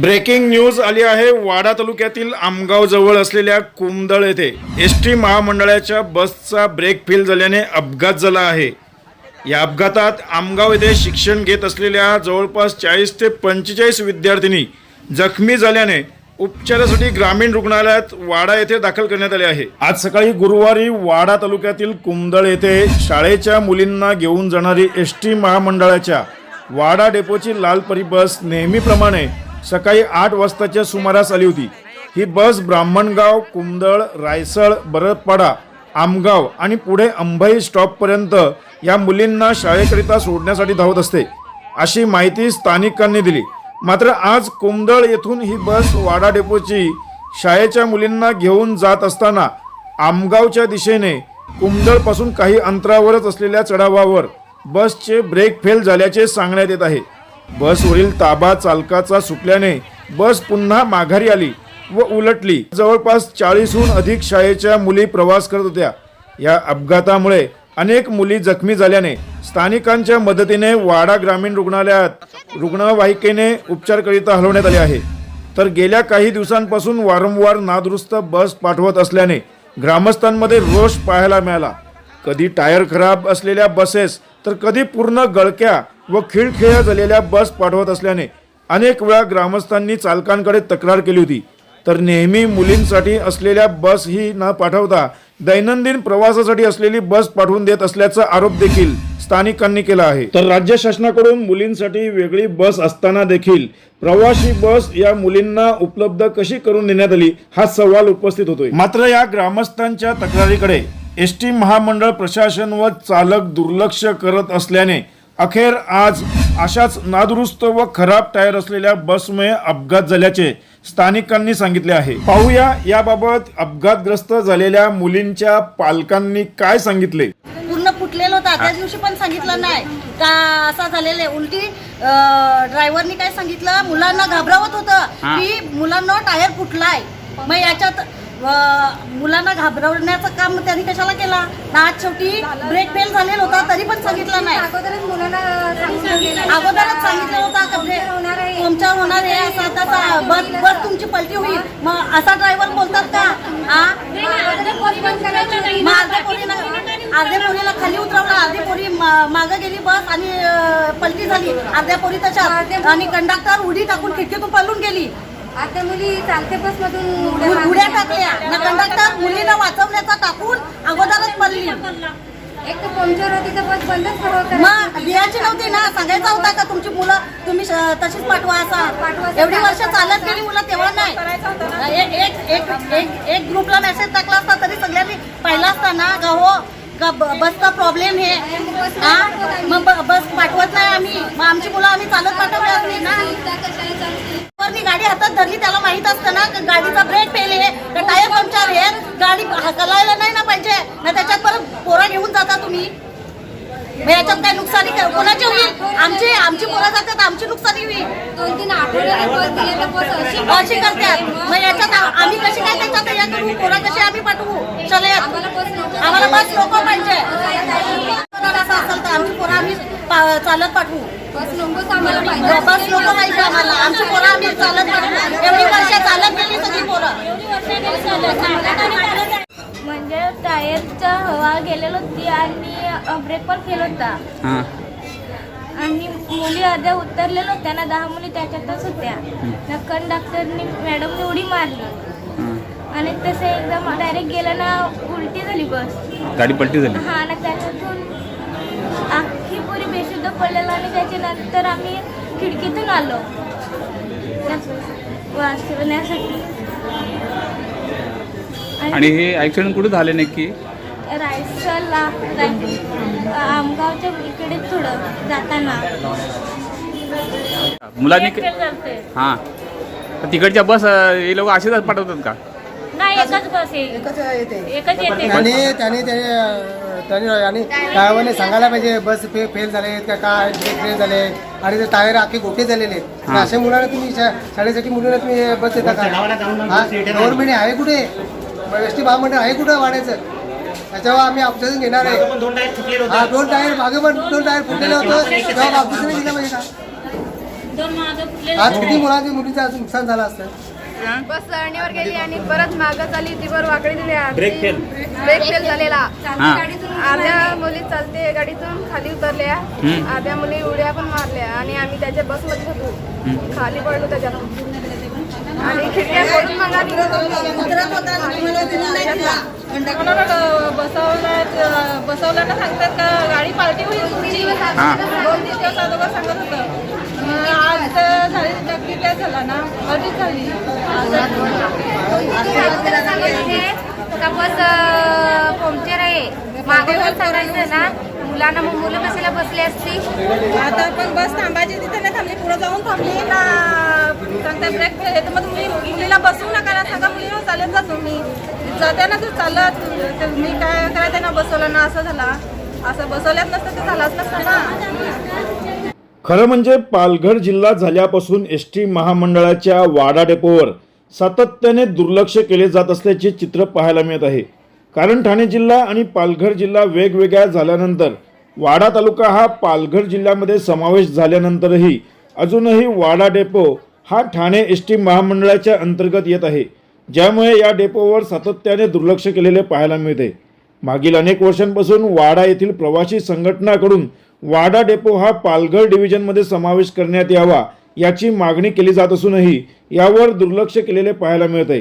Breaking news आली आहे वाडा तालुक्यातील आमगाव जवळ असलेल्या कुमदळ येथे. एस टी महामंडळाच्या बसचा ब्रेक फेल झाल्याने अपघात झाला आहे. या अपघातात आमगाव येथे शिक्षण घेत असलेल्या जवळपास चाळीस ते पंचेचाळीस विद्यार्थिनी जखमी झाल्याने उपचारासाठी ग्रामीण रुग्णालयात वाडा येथे दाखल करण्यात आले आहे. आज सकाळी गुरुवारी वाडा तालुक्यातील कुमदळ येथे शाळेच्या मुलींना घेऊन जाणारी एस टी महामंडळाच्या वाडा डेपोची लालपरी बस नेहमीप्रमाणे सकाळी आठ वाजताच्या सुमारास आली होती. ही बस ब्राह्मणगाव कुमदळ रायसळ बरतपाडा आमगाव आणि पुढे अंबाई स्टॉपपर्यंत या मुलींना शाळेकरिता सोडण्यासाठी धावत असते. अशी माहिती स्थानिकांनी दिली. मात्र आज कुमदळ येथून ही बस वाडा डेपोची शाळेच्या मुलींना घेऊन जात असताना आमगावच्या दिशेने कुमदळपासून काही अंतरावरच असलेल्या चढावावर बसचे ब्रेक फेल झाल्याचे सांगण्यात येत आहे. बसवरील ताबा चालकाचा सुटल्याने बस पुन्हा माघारी आली व उलटली. जवळपास चाळीसहून अधिक शाळेच्या मुली प्रवास करत होत्या. या अपघातामुळे अनेक मुली जखमी झाल्याने स्थानिकांच्या मदतीने वाडा ग्रामीण रुग्णालयात रुग्णवाहिकेने उपचारकरिता हलवण्यात आले आहे. तर गेल्या काही दिवसांपासून वारंवार नादुरुस्त बस पाठवत असल्याने ग्रामस्थांमध्ये रोष पाहायला मिळाला. कधी टायर खराब असलेल्या बसेस तर कधी पूर्ण गळक्या व खिळखिळ्या झालेल्या बस पाठवत असल्याने अनेक वेळा ग्रामस्थांनी चालकांकडे तक्रार केली होती. तर नेहमी मुलींसाठी असलेल्या बस ही न पाठवता दैनंदिन प्रवासासाठी असलेली बस पाठवून देत असल्याचा आरोप देखील स्थानिकांनी केला आहे. तर राज्य शासनाकडून मुलींसाठी वेगळी बस असताना देखील प्रवासी बस या मुलींना उपलब्ध कशी करून देण्यात आली हा सवाल उपस्थित होतोय. मात्र या ग्रामस्थांच्या तक्रारीकडे एस टी महामंडळ प्रशासन व चालक दुर्लक्ष करत असल्याने अखेर आज अशाच नादुरुस्त व खराब टायर असलेल्या बसमुळे अपघात झाल्याचे स्थानिकांनी सांगितले आहे. पाहूया याबाबत अपघातग्रस्त झालेल्या मुलींच्या पालकांनी काय सांगितले? पूर्ण फुटलेलं होता. त्या दिवशी पण सांगितलं नाही. का असा झालेलं आहे. उलटी ड्रायव्हरनी काय सांगितलं? मुलांना घाबरवत होतं की मुलांना टायर फुटलाय. मग याच्यात अं, मुलांना घाबरवण्याचं काम त्यांनी कशाला केला? ना आज शेवटी ब्रेक फेल झालेला होता तरी पण सांगितलं नाही. अगोदरच मुलांना. अगोदरच सांगितलं होतं का ब्रेक होणार आहे. तुमच्या होणार आहे असा तसा बस बस तुमची पलटी होईल. मग असा ड्रायव्हर बोलतात का? हा. मग अर्ध्या पोरीला अर्ध्या पोरीला खाली उतरवलं. अर्धी पोरी मागं गेली बस आणि पलटी झाली. अर्ध्या पोरी तशा आणि कंडक्टर उडी टाकून खिडकीतून पळून गेली. आता मुली चालते बस मधून उ- उड्या टाकल्या. ना कंडक्टर मुलीला वाचवण्याचा टाकून अगोदरच पडली. एक तर पंक्चर होती तर बस बंदच मग लिहायची नव्हती ना? सांगायचा होता का तुमची मुलं? तुम्ही तशीच पाठवा असा. एवढी वर्ष चालत गेली मुलं तेव्हा नाही. एक एक एक एक एक ग्रुपला मेसेज टाकला असता तरी सगळ्यांनी पाहिला असता ना? का हो? का बसचा प्रॉब्लेम हे? मग बस पाठवत नाही आम्ही. मग आमची मुलं आम्ही चालत पाठवली असली ना? हातात धरली त्याला माहीत असतं ना गाडीचा ब्रेक फेल आहे का टायर पंक्चर आहे गाडी हकलायला नाही ना पाहिजे. ना त्याच्यात परत पोरा घेऊन जाता तुम्ही. मग याच्यात काय नुकसानी कोणाची होईल? आमची आमची पोरं जातात आमची नुकसानी होईल दोन तीन बस अशी अशी करतात. मग याच्यात आम्ही कशी काय त्याच्यात हे करू? पोरं कशी आम्ही पाठवू? चले आम्हाला बस नको. आम्हाला बस नको पाहिजे असं असेल तर आमची पोरं आम्ही पा- चालत पाठवू. बस नको पाहिजे आम्हाला. आमची पोरं आम्ही चालत पाठवू. एवढी वर्ष चालत गेली सगळी पोरं. म्हणजे टायरचा हवा गेलेली होती आणि ब्रेक पण फेल होता. हां. आणि मुली अर्ध्या उतरलेल्या होत्या ना दहा मुली त्याच्यातच होत्या. ना कंडक्टरनी मॅडमने उडी मारली. आणि तसे एकदम डायरेक्ट गेलं ना उलटी झाली बस. गाडी पलटी झाली? हा ना त्याच्यातून अख्खी पुरी बेशुद्ध पडलेलं आणि त्याच्यानंतर आम्ही खिडकीतून आलो. वाचवण्यासाठी. आणि हे ॲक्सिडेंट कुठे झाले नक्की? रायसरला. आमगावच्या इकडे थोडं जाताना. मुलांनी. हां. तिकडच्या बस हे लोक असेच पाठवतात का? नाही एकच बस आहे. एकच येते. त्याने त्याने त्याने आणि ड्रायव्हरने सांगायला पाहिजे बस फे फेल झाले का काय ब्रेक फेल झाले आणि ते टायर अख्खे गोटे झालेले आहेत. अशा मुलांना तुम्ही शाळेसाठी मुलांना तुम्ही बस देता का? हा? गव्हर्नमेंट आहे कुठे? एस टी महामंडळ आहे कुठं वाढायचं त्याच्यावर आम्ही ऑब्जेक्शन घेणार आहे. हा दोन टायर मागे पण दोन टायर फुटलेलं होतं. तेव्हा ऑब्जेक्शन दिलं पाहिजे का? आज किती मुलांचे मुलींचं आज नुकसान झालं असतं? बस चढणीवर गेली आणि परत मागं चालली ती वर वाकडी दिली ब्रेक फेल ब्रेक फेल झालेला. अर्ध्या मुली चालते गाडीतून खाली उतरल्या. अर्ध्या मुली उड्या पण मारल्या आणि आम्ही त्याच्या बसमध्ये होतो. खाली पडलो त्याच्यातून. आणि खिडक्या मग आम्ही दिला. बसवलं बसवल्यानं सांगतात का गाडी पार्टी होईल तुमची. दोन तीन दिवस अगोदर सांगत होतं. मग आज झाली नक्की काय झाला ना? अर्धीच झाली. बस पंक्चर आहे मागे सांगायचं ना मुलांना मग मुलं कशाला बसली असती आता आपण बस थांबायची तिथे नाही थांबली पुढे जाऊन थांबली. ना सांगता ब्रेक तर मग तुम्ही मुलीला बसवू नका ना. सांगा मुलीला चालत जा तुम्ही. जाताना तर चालत. तुम्ही काय काय त्यांना बसवलं ना असं झाला. असं बसवल्यात नसतं ते झालाच नसतं ना. खरं म्हणजे पालघर जिल्हा झाल्यापासून एस टी महामंडळाच्या वाडा डेपोवर सातत्याने दुर्लक्ष केले जात असल्याचे चित्र पाहायला मिळत आहे. कारण ठाणे जिल्हा आणि पालघर जिल्हा वेगवेगळ्या झाल्यानंतर वाडा तालुका हा पालघर जिल्ह्यामध्ये समावेश झाल्यानंतरही अजूनही वाडा डेपो हा ठाणे एस टी महामंडळाच्या अंतर्गत येत आहे ज्यामुळे या डेपोवर सातत्याने दुर्लक्ष केलेले पाहायला मिळते. मागील अनेक वर्षांपासून वाडा येथील प्रवासी संघटनाकडून वाडा डेपो हा पालघर डिव्हिजनमध्ये समावेश करण्यात यावा याची मागणी केली जात असूनही यावर दुर्लक्ष केलेले पाहायला मिळत. आहे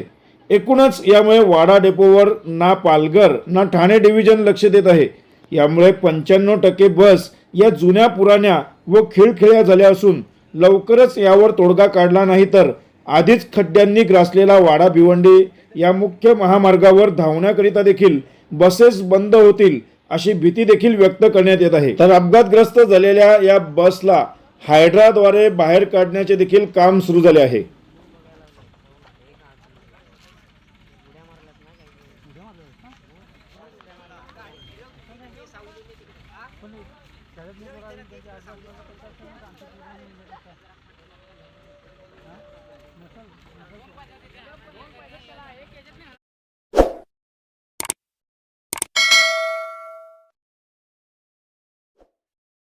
एकूणच यामुळे वाडा डेपोवर ना पालघर ना ठाणे डिव्हिजन लक्ष देत आहे. यामुळे पंच्याण्णव टक्के बस या जुन्या पुराण्या व खिळखिळ्या झाल्या असून लवकरच यावर तोडगा काढला नाही तर आधीच खड्ड्यांनी ग्रासलेला वाडा भिवंडी या मुख्य महामार्गावर धावण्याकरिता देखील बसेस बंद होतील अशी भीती देखील व्यक्त करण्यात येत आहे. तर अपघातग्रस्त झालेल्या या बसला हायड्राद्वारे बाहेर काढण्याचे देखील काम सुरू झाले आहे. प्रशासनात आमचं पूर्ण नियोजन असतं हां नसल?